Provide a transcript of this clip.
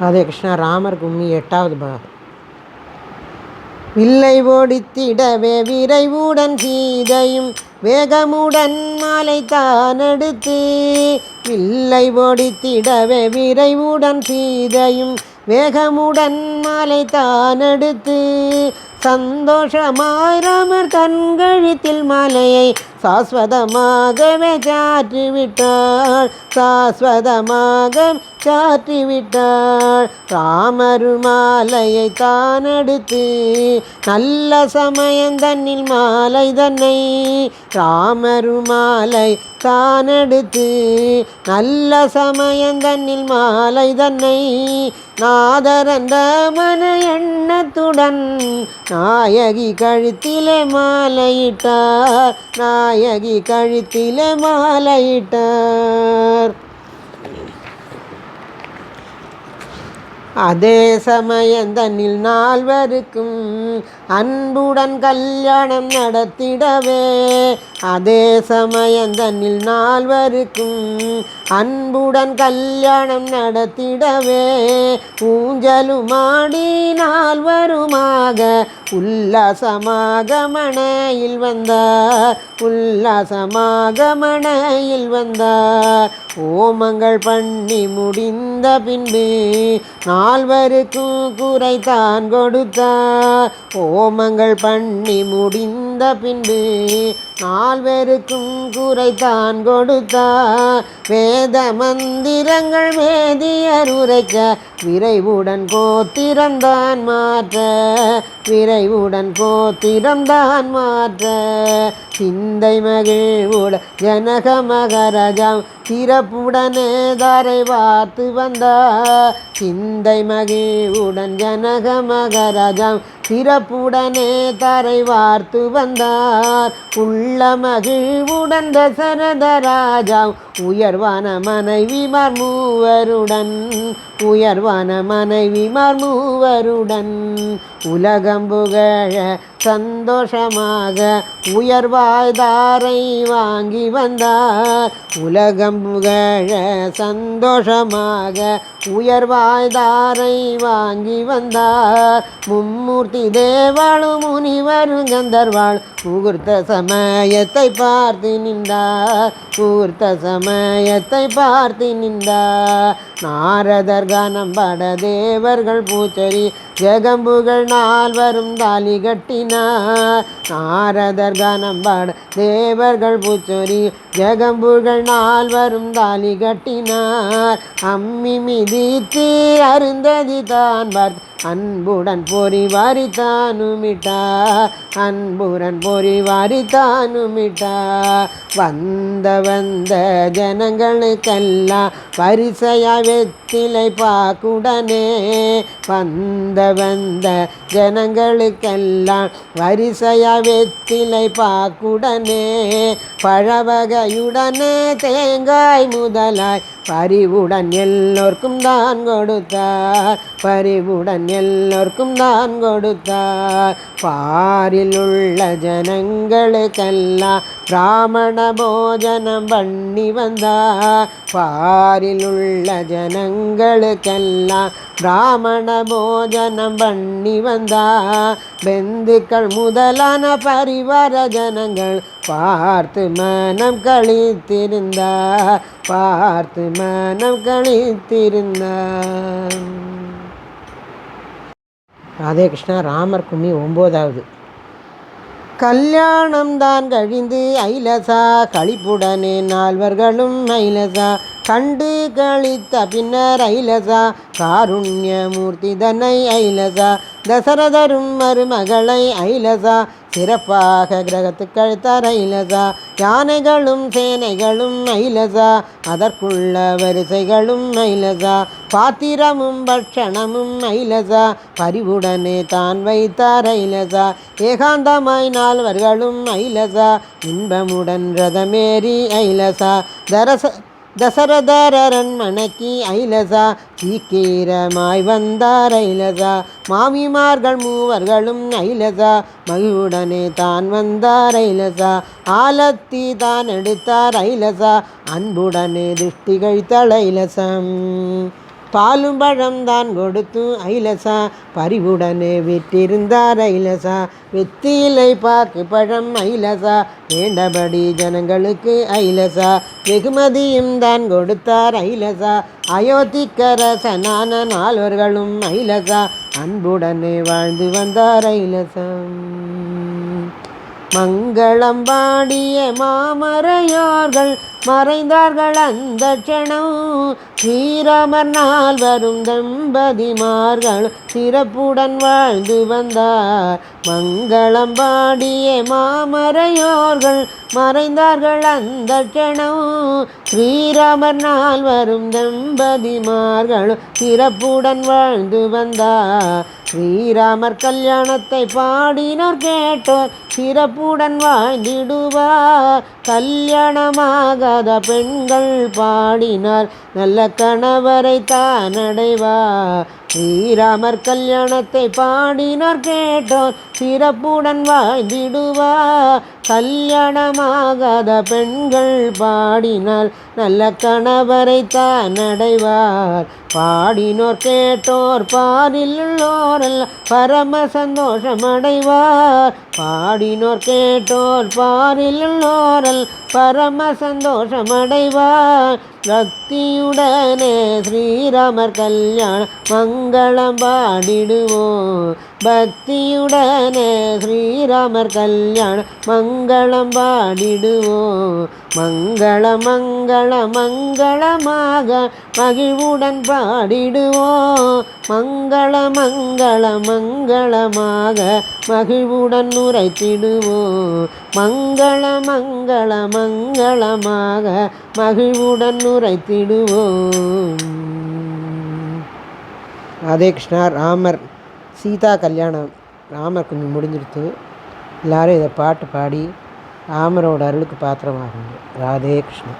ராதே கிருஷ்ணா ராமர் கும்மி எட்டாவது பாகம். வில்லை ஓடித்திடவே விரைவுடன் சீதையும் வேகமுடன் மாலை தானெடுத்து வில்லை ஓடித்திடவே விரைவுடன் சீதையும் வேகமுடன் மாலை தானெடுத்து சந்தோஷமாய் ராமர் கண்கழித்தில் மாலையை சாஸ்வதமாகவே சாற்றிவிட்டாள். சாஸ்வதமாக சாற்றிவிட்டாள். ராமரு மாலையை தான் எடுத்து நல்ல சமயம் தன்னில் மாலை தன்னை ராமரு மாலை தான் எடுத்து நல்ல சமயம் தன்னில் மாலை தன்னை நாதரந்த மன எண்ணத்துடன் நாயகி கழுத்திலே மாலையிட்டார். நாய நாயகி கழுத்தில மாலையிட்டார். அதே சமயம் தன்னில் நால்வருக்கும் அன்புடன் கல்யாணம் நடத்திடவே. அதே சமயம் தன்னில் நால்வருக்கும் அன்புடன் கல்யாணம் நடத்திடவே. ஊஞ்சலுமாடி நால்வருமாக உல்லாசமாக மனையில் வந்தார். உல்லாசமாக மனையில் வந்தார். ஓமங்கள் பண்ணி முடிந்த பின்பு நால்வருக்கும் குறைத்தான் கொடுத்தார். ஓ ஹோமங்கள் பண்ணி முடிந்த வந்த பின்பு நால்வருக்கும் குறைத்தான் கொடுத்தார். வேத மந்திரங்கள் வேதியர் உரைக்க விரைவுடன் கோத்திரம்தான் மாற்ற விரைவுடன் கோத்திரம்தான் மாற்ற. சிந்தை மகிழ்வுட ஜனக மகரஜம் சிறப்புடனே தாரை பார்த்து வந்தார். சிந்தை மகிழ்வுடன் ஜனக மகரஜம் சிறப்புடனே தரை வார்த்து வந்தார். உள்ள மகிழ்வுடன் தசரத ராஜா உயர்வான மனைவிமார் மூவருடன் உயர்வான மனைவிமார் மூவருடன். உலகம் புகழ சந்தோஷமாக உயர்வாய்தாரை வாங்கி வந்தார். உலகம் புகழ சந்தோஷமாக உயர்வாய்தாரை வாங்கி வந்தார். மும்மூர்த்தி தேவாளும் முனிவரும் கந்தர்வாள் முகூர்த்த சமயத்தை பார்த்து நின்றார். முகூர்த்த சமயத்தை பார்த்து நின்றா நாரதர் கனம் பட தேவர்கள் பூச்சரி ஜெகம்புகள் நால்வரும் தாலி கட்டினார். நாரதர் கனம் பட தேவர்கள் பூச்சொரி ஜெகம்புகள் நால்வரும் தாலி கட்டினார். அம்மி மிதித்து அருந்ததி தான் பார்த்து அன்புடன் பொறி வாரித்தானுமிட்டார். அன்புடன் பொறி வாரித்தானுமிட்டார். வந்த வந்த ஜனங்களுக்கெல்லாம் வரிசையா வெத்திலை பாக்குடனே வந்த வந்த ஜனங்களுக்கெல்லாம் வரிசையா வெத்திலை பாக்குடனே பழவகையுடனே தேங்காய் முதலாய் பறிவுடன் எல்லோருக்கும் தான் கொடுத்தார். பறிவுடன் எல்லோருக்கும் தான் கொடுத்தார். பாரில் உள்ள ஜனங்களுக்கெல்லாம் ராமண போஜனம் பண்ணி வந்தா பாரில் உள்ள ஜனங்களுக்கெல்லாம் பிராமண போஜனம் பண்ணி வந்தா. பெந்துக்கள் முதலான பரிவார ஜனங்கள் பார்த்து மனம் கழித்திருந்தார் பார்த்து மனம் கழித்திருந்தார் ராதே கிருஷ்ணா ராமர் கும்மி ஒம்போதாவது. கல்யாணம்தான் கழிந்து ஐலசா கழிப்புடனே நால்வர்களும் ஐலசா. கண்டு கழித்த பின்னர் ஐலசா காருண்யமூர்த்தி தன்னை ஐலசா தசரதரும் மருமகளை ஐலசா சிறப்பாக கிரகத்து கழுத்தார் ஐலசா யானைகளும் சேனைகளும் ஐலசா அதற்குள்ள வரிசைகளும் ஐலசா பாத்திரமும் பட்சணமும் ஐலசா பரிவுடனே தான் வைத்தார் ஐலசா ஏகாந்தமாய் நால்வர்களும் ஐலசா இன்பமுடன் ரதமேறி ஐலசா தரச தசரதர் அரண்மனைக்கு ஐலசா சீக்கிரமாய் வந்தார் ஐலசா. மாமிமார்கள் மூவர்களும் ஐலசா மகிழ்வுடனே தான் வந்தார் ஐலசா. ஆலத்தி தான் எடுத்தார் ஐலசா அன்புடனே திருஷ்டி கழித்தாள் ஐலசம். பாலும் பழம் தான் கொடுத்து ஐலசா. பறிவுடனே விட்டிருந்தார் ஐலசா. வெத்திலை பாக்கு பழம் ஐலசா. வேண்டபடி ஜனங்களுக்கு ஐலசா. வெகுமதியும் தான் கொடுத்தார் ஐலசா. அயோத்திக்கரசனான நால்வர்களும் ஐலசா. அன்புடனே வாழ்ந்து வந்தார் ஐலசா. மங்களம் பாடிய மாமரையார்கள். மறைந்தார்கள் அந்த க்ஷணம். ஸ்ரீராமர் நாள் வரும் தம்பதிமார்கள் சிறப்புடன் வாழ்ந்து வந்தார். மங்களம் பாடிய மாமரையோர்கள் மறைந்தார்கள் அந்த க்ஷணம். ஸ்ரீராமர் நாள் வரும் தம்பதிமார்கள் சிறப்புடன் வாழ்ந்து வந்தார். ஸ்ரீராமர் கல்யாணத்தை பாடினோர் கேட்டோர் சிறப்புடன் வாழ்ந்திடுவார். கல்யாணமாக கல்யாணமாகாத பெண்கள் பாடினார். நல்ல கணவரை தான் அடைவா ஸ்ரீராமர் கல்யாணத்தை பாடினார் கேட்டோர் சிறப்புடன் வாழ்ந்திடுவா? கல்யாணமாகாத பெண்கள் பாடினால் நல்ல கணவரை தான் அடைவார் பாடினோர் கேட்டோர் பாரில் உள்ளோரல் பரம சந்தோஷம் அடைவார் பாடினோர் கேட்டோர் பாரில் உள்ளோரல் பரம சந்தோஷம் அடைவார் உடனே ஸ்ரீராமர் கல்யாணம் மங்களம் பாடிடுவோம். பக்தியுடனே ஸ்ரீராமர் கல்யாண மங்களம் பாடிடுவோம். மங்கள மங்கள மங்களமாக மகிழ்வுடன் பாடிடுவோம். மங்கள மங்கள மங்களமாக மகிழ்வுடன் உரைத்திடுவோம். மங்கள மங்கள மங்களமாக மகிழ்வுடன் உரைத்திடுவோம். ராதே கிருஷ்ணா ராமர் சீதா கல்யாணம் ராமர் கொஞ்சம் முடிஞ்சிருத்து எல்லாரும் இதை பாட்டு பாடி ராமரோட அருளுக்கு பாத்திரமாகுங்க. ராதே கிருஷ்ணா.